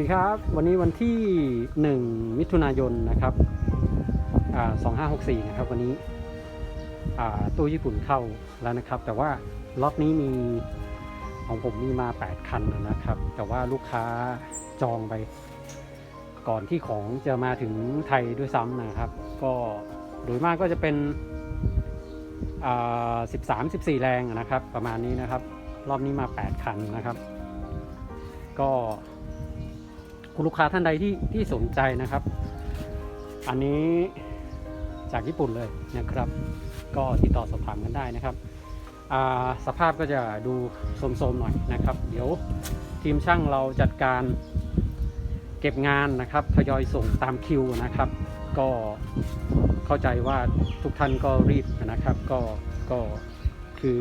ดีครับ วันนี้วันที่ 1 มิถุนายนนะครับอ่า2564 นะครับ วันนี้ตู้ญี่ปุ่นเข้าแล้วนะครับ แต่ว่าล็อตนี้มีของผมมีมา 8 คันนะครับ แต่ว่าลูกค้าจองไป ก่อนที่ของจะมาถึงไทยด้วยซ้ำนะครับ ก็โดยมากก็จะเป็นอ่า13 14 แรงนะครับ ประมาณนี้นะครับ รอบนี้มา 8 คันนะครับ ก็ คุณลูกค้าท่านใดที่ที่สนใจนะครับ อันนี้จากญี่ปุ่นเลยนะครับ ก็ติดต่อสอบถามกันได้นะครับสภาพก็จะดูโทรมๆหน่อยนะครับ เดี๋ยวทีมช่างเราจัดการเก็บงานนะครับทยอยส่งตามคิวนะครับ ก็เข้าใจว่าทุกท่านก็รีบนะครับ ก็ก็คือ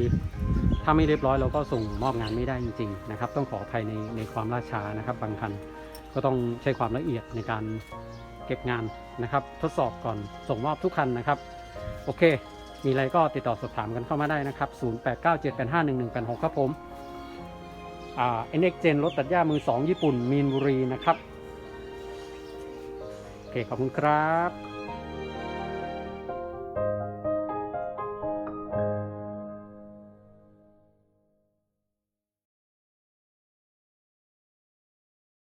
ถ้าไม่เรียบร้อยเราก็ส่งมอบงานไม่ได้จริง ๆ นะครับ ต้องขออภัยในในความล่าช้านะครับบางคัน ก็ต้องใช้ความละเอียดในการเก็บงานนะครับ ทดสอบก่อนส่งมอบทุกคันนะครับ โอเค มีอะไรก็ติดต่อสอบถามกันเข้ามาได้นะครับ 0897851186 ครับผมอ่า NX Gen รถตัดหญ้ามือ 2 ญี่ปุ่นมีนบุรีนะครับ โอเค ขอบคุณครับ